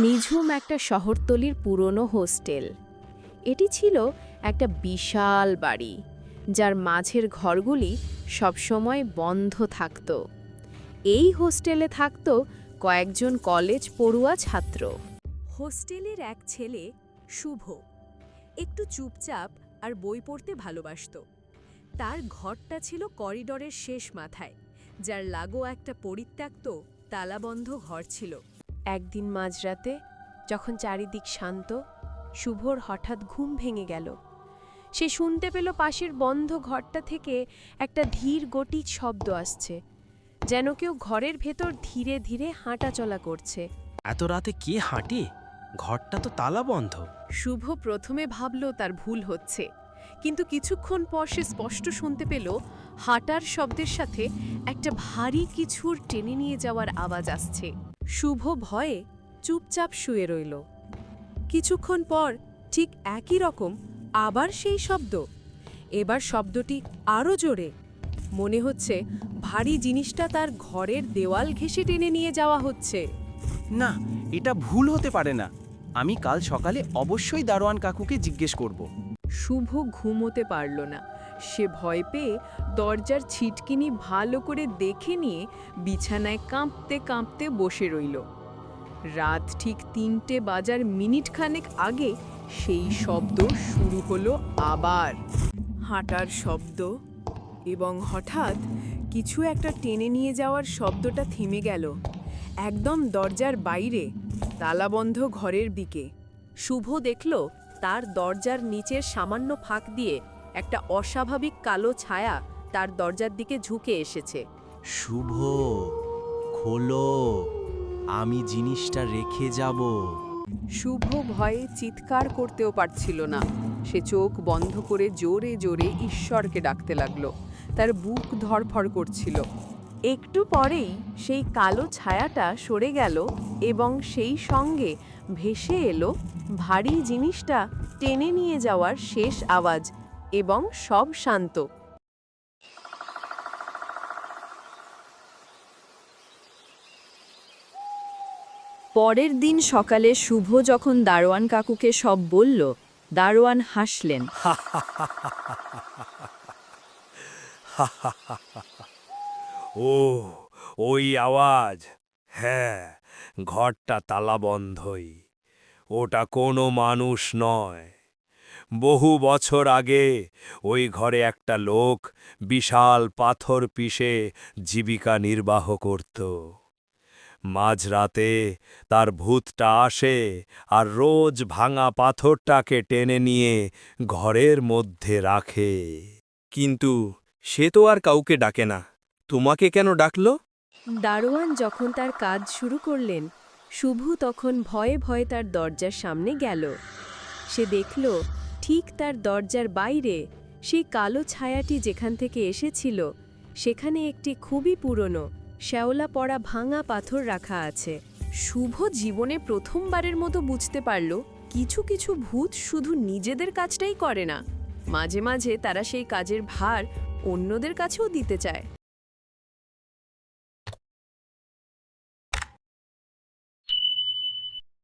নিঝুম একটা শহরতলির পুরনো হোস্টেল। এটি ছিল একটা বিশাল বাড়ি, যার মাঝের ঘরগুলি সবসময় বন্ধ থাকত। এই হোস্টেলে থাকত কয়েকজন কলেজ পড়ুয়া ছাত্র। হোস্টেলের এক ছেলে শুভ, একটু চুপচাপ আর বই পড়তে ভালোবাসত। তার ঘরটা ছিল করিডরের শেষ মাথায়, যার লাগো একটা পরিত্যক্ত, তালাবন্ধ ঘর ছিল। একদিন মাঝরাতে যখন চারিদিক শান্ত শুভর হঠাৎ ঘুম ভেঙে গেল। সে শুনতে পেল পাশের বন্ধ ঘরটা থেকে একটা ধীর গতির শব্দ আসছে যেন কেউ ঘরের ভেতর ধীরে ধীরে হাঁটাচলা করছে। এত রাতে কে হাঁটে? ঘরটা তো তালা বন্ধ। শুভ প্রথমে ভাবল তার ভুল হচ্ছে। কিন্তু কিছুক্ষণ পর সে স্পষ্ট শুনতে পেল হাঁটার শব্দের সাথে একটা ভারী কিছুর টেনে নিয়ে যাওয়ার আওয়াজ আসছে। শুভ ভয়ে চুপচাপ শুয়ে রইল। কিছুক্ষণ পর ঠিক একই রকম আবার সেই শব্দ। এবার শব্দটি আরও জোরে। মনে হচ্ছে ভারী জিনিসটা তার ঘরের দেওয়াল ঘেঁষে টেনে নিয়ে যাওয়া হচ্ছে। না, এটা ভুল হতে পারে না। আমি কাল সকালে অবশ্যই দারোয়ান কাকুকে জিজ্ঞেস করব। শুভ ঘুমোতে পারল না। সে ভয় পেয়ে দরজার ছিটকিনি ভালো করে দেখে নিয়ে বিছানায় কাঁপতে কাঁপতে বসে রইল। রাত ঠিক তিনটে বাজার মিনিট খানেক আগে সেই শব্দ শুরু হলো আবার। হাঁটার শব্দ এবং হঠাৎ কিছু একটা টেনে নিয়ে যাওয়ার শব্দটা থেমে গেল। একদম দরজার বাইরে, তালাবন্ধ ঘরের দিকে। শুভ দেখল তার দরজার নিচের সামান্য ফাঁক দিয়ে একটা অস্বাভাবিক কালো ছায়া তার দরজার দিকে ঝুঁকে এসেছে। শুভ খোলো আমি জিনিসটা রেখে যাব। শুভ ভয়ে চিৎকার করতেও পারছিল না। সে চোখ বন্ধ করে জোরে জোরে ঈশ্বরকে ডাকতে লাগল। তার বুক ধরফর করছিল। একটু পরেই সেই কালো ছায়াটা সরে গেল এবং সেই সঙ্গে ভেসে এলো ভারী জিনিসটা টেনে নিয়ে যাওয়ার শেষ আওয়াজ এবং সব শান্ত পরের দিন সকালে শুভ যখন দারোয়ান কাকুকে সব বলল দারোয়ান হাসলেন ও ওই আওয়াজ। হ্যাঁ ঘরটা তালাবন্ধই। ওটা কোনো মানুষ নয়। বহু বছর আগে ওই ঘরে একটা লোক বিশাল পাথর পিষে জীবিকা নির্বাহ করত। মাঝরাতে তার ভূতটা আসে আর রোজ ভাঙা পাথরটাকে টেনে নিয়ে ঘরের মধ্যে রাখে। কিন্তু সে তো আর কাউকে ডাকে না। তোমাকে কেন ডাকলো? দারোয়ান যখন তার কাজ শুরু করলেন, শুভ তখন ভয়ে ভয়ে তার দরজার সামনে গেল। সে দেখল, ঠিক তার দরজার বাইরে সেই কালো ছায়াটি যেখান থেকে এসেছিল, সেখানে একটি খুবই পুরনো শ্যাওলা পড়া ভাঙা পাথর রাখা আছে। শুভ জীবনে প্রথমবারের মতো বুঝতে পারল, কিছু কিছু ভূত শুধু নিজেদের কাজটাই করে না। মাঝে মাঝে তারা সেই কাজের ভার অন্যদের কাছেও দিতে চায়।